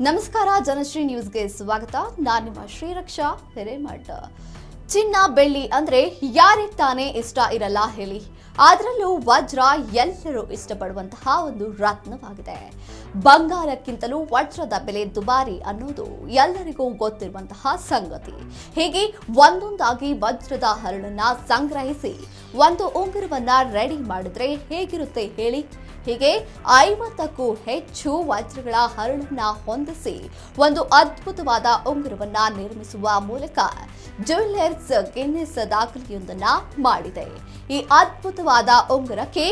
ನಮಸ್ಕಾರ, ಜನಶ್ರೀ ನ್ಯೂಸ್ಗೆ ಸ್ವಾಗತ. ನಾನು ನಿಮ್ಮ ಶ್ರೀರಕ್ಷಾ ಹಿರೇಮಠ. ಚಿನ್ನ, ಬೆಳ್ಳಿ ಅಂದ್ರೆ ಯಾರಿಗೆ ತಾನೇ ಇಷ್ಟ ಇರಲ್ಲ ಹೇಳಿ. ಅದರಲ್ಲೂ ವಜ್ರ ಎಲ್ಲರೂ ಇಷ್ಟಪಡುವಂತಹ ಒಂದು ರತ್ನವಾಗಿದೆ. ಬಂಗಾರಕ್ಕಿಂತಲೂ ವಜ್ರದ ಬೆಲೆ ದುಬಾರಿ ಅನ್ನೋದು ಎಲ್ಲರಿಗೂ ಗೊತ್ತಿರುವಂತಹ ಸಂಗತಿ. ಹೀಗೆ ಒಂದೊಂದಾಗಿ ವಜ್ರದ ಹರಳನ್ನ ಸಂಗ್ರಹಿಸಿ, ಒಂದು ಉಂಗುರವನ್ನ ರೆಡಿ ಮಾಡಿದ್ರೆ ಹೇಗಿರುತ್ತೆ ಹೇಳಿ? ಹೀಗೆ ಐವತ್ತಕ್ಕೂ ಹೆಚ್ಚು ವಜ್ರಗಳ ಹರಳನ್ನ ಹೊಂದಿಸಿ ಒಂದು ಅದ್ಭುತವಾದ ಉಂಗುರವನ್ನ ನಿರ್ಮಿಸುವ ಮೂಲಕ ಜ್ಯುವೆಲ್ಲರ್ಸ್ ಗಿನ್ನೆಸ್ ದಾಖಲೆಯೊಂದನ್ನ ಮಾಡಿದೆ. ಈ ಅದ್ಭುತವಾದ ಉಂಗುರಕ್ಕೆ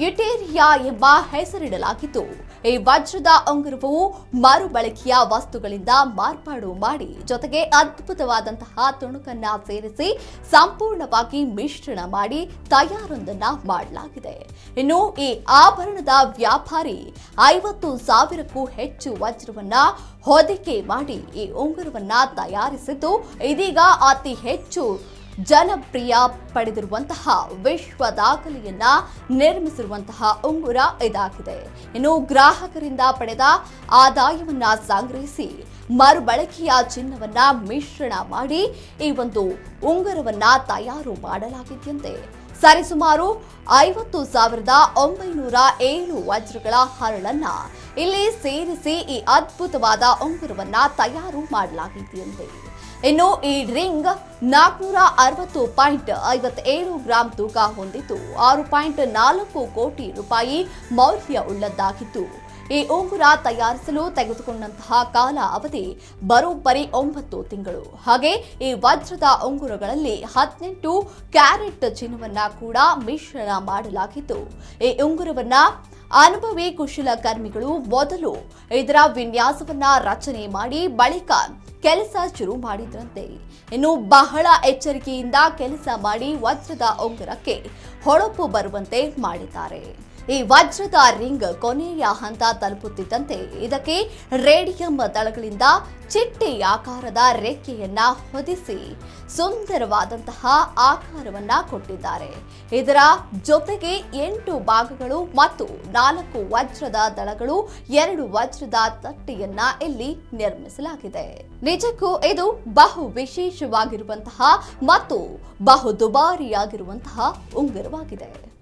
ಯುಟೇರಿಯಾ ಎಂಬ ಹೆಸರಿಡಲಾಗಿದ್ದು ಈ ವಜ್ರದ ಉಂಗುರವು ಮರುಬಳಕೆಯ ವಸ್ತುಗಳಿಂದ ಮಾರ್ಪಾಡು ಮಾಡಿ, ಜೊತೆಗೆ ಅದ್ಭುತವಾದಂತಹ ತುಣುಕನ್ನ ಸೇರಿಸಿ ಸಂಪೂರ್ಣವಾಗಿ ಮಿಶ್ರಣ ಮಾಡಿ ತಯಾರೊಂದನ್ನ ಮಾಡಲಾಗಿದೆ. ಇನ್ನು ಈ ಆಭರಣದ ವ್ಯಾಪಾರಿ ಐವತ್ತು ಸಾವಿರಕ್ಕೂ ಹೆಚ್ಚು ವಜ್ರವನ್ನ ಹೊದಿಕೆ ಮಾಡಿ ಈ ಉಂಗುರವನ್ನ ತಯಾರಿಸಿದ್ದು ಇದೀಗ ಅತಿ ಹೆಚ್ಚು ಜನಪ್ರಿಯ ಪಡೆದಿರುವಂತಹ ವಿಶ್ವ ದಾಖಲೆಯನ್ನ ನಿರ್ಮಿಸಿರುವಂತಹ ಉಂಗುರ ಇದಾಗಿದೆ. ಇನ್ನು ಗ್ರಾಹಕರಿಂದ ಪಡೆದ ಆದಾಯವನ್ನ ಸಂಗ್ರಹಿಸಿ ಮರುಬಳಕೆಯ ಚಿನ್ನವನ್ನ ಮಿಶ್ರಣ ಮಾಡಿ ಈ ಒಂದು ಉಂಗುರವನ್ನ ತಯಾರು ಮಾಡಲಾಗಿದೆಯಂತೆ. ಸರಿಸುಮಾರು ಐವತ್ತು ಸಾವಿರದ ಒಂಬೈನೂರ ಏಳು ವಜ್ರಗಳ ಹರಳನ್ನ ಇಲ್ಲಿ ಸೇರಿಸಿ ಈ ಅದ್ಭುತವಾದ ಉಂಗುರವನ್ನ ತಯಾರು ಮಾಡಲಾಗಿದೆಯಂತೆ. ಇನ್ನು ಈ ರಿಂಗ್ ನಾಲ್ಕುನೂರ ಅರವತ್ತು ಪಾಯಿಂಟ್ ಐವತ್ತೇಳು ಗ್ರಾಂ ತೂಕ ಹೊಂದಿದ್ದು, ಆರು ಪಾಯಿಂಟ್ ನಾಲ್ಕು ಕೋಟಿ ರೂಪಾಯಿ ಮೌಲ್ಯ ಉಳ್ಳದ್ದಾಗಿತ್ತು ಈ ಉಂಗುರ ತಯಾರಿಸಲು ತೆಗೆದುಕೊಂಡಂತಹ ಕಾಲ ಅವಧಿ ಬರೋಬ್ಬರಿ ಒಂಬತ್ತು ತಿಂಗಳು. ಹಾಗೆ ಈ ವಜ್ರದ ಉಂಗುರಗಳಲ್ಲಿ ಹದಿನೆಂಟು ಕ್ಯಾರೆಟ್ ಚಿನ್ನವನ್ನ ಕೂಡ ಮಿಶ್ರಣ ಮಾಡಲಾಗಿತ್ತು ಈ ಉಂಗುರವನ್ನ ಅನುಭವಿ ಕುಶಲಕರ್ಮಿಗಳು ಮೊದಲು ಇದರ ವಿನ್ಯಾಸವನ್ನ ರಚನೆ ಮಾಡಿ ಬಳಿಕ ಕೆಲಸ ಶುರು ಮಾಡಿದ್ರಂತೆ. ಇನ್ನು ಬಹಳ ಎಚ್ಚರಿಕೆಯಿಂದ ಕೆಲಸ ಮಾಡಿ ವಜ್ರದ ಉಂಗುರಕ್ಕೆ ಹೊಳಪು ಬರುವಂತೆ ಮಾಡಿದ್ದಾರೆ. ಈ ವಜ್ರದ ರಿಂಗ್ ಕೊನೆಯ ಹಂತ ತಲುಪುತ್ತಿದ್ದಂತೆ ಇದಕ್ಕೆ ರೇಡಿಯಂ ದಳಗಳಿಂದ ಚಿಟ್ಟೆ ಆಕಾರದ ರೆಕ್ಕೆಯನ್ನ ಹೊದಿಸಿ ಸುಂದರವಾದಂತಹ ಆಕಾರವನ್ನ ಕೊಟ್ಟಿದ್ದಾರೆ. ಇದರ ಜೊತೆಗೆ ಎಂಟು ಭಾಗಗಳು ಮತ್ತು ನಾಲ್ಕು ವಜ್ರದ ದಳಗಳು, ಎರಡು ವಜ್ರದ ತಟ್ಟೆಯನ್ನ ಇಲ್ಲಿ ನಿರ್ಮಿಸಲಾಗಿದೆ. ನಿಜಕ್ಕೂ ಇದು ಬಹು ವಿಶೇಷವಾಗಿರುವಂತಹ ಮತ್ತು ಬಹು ದುಬಾರಿಯಾಗಿರುವಂತಹ ಉಂಗುರವಾಗಿದೆ.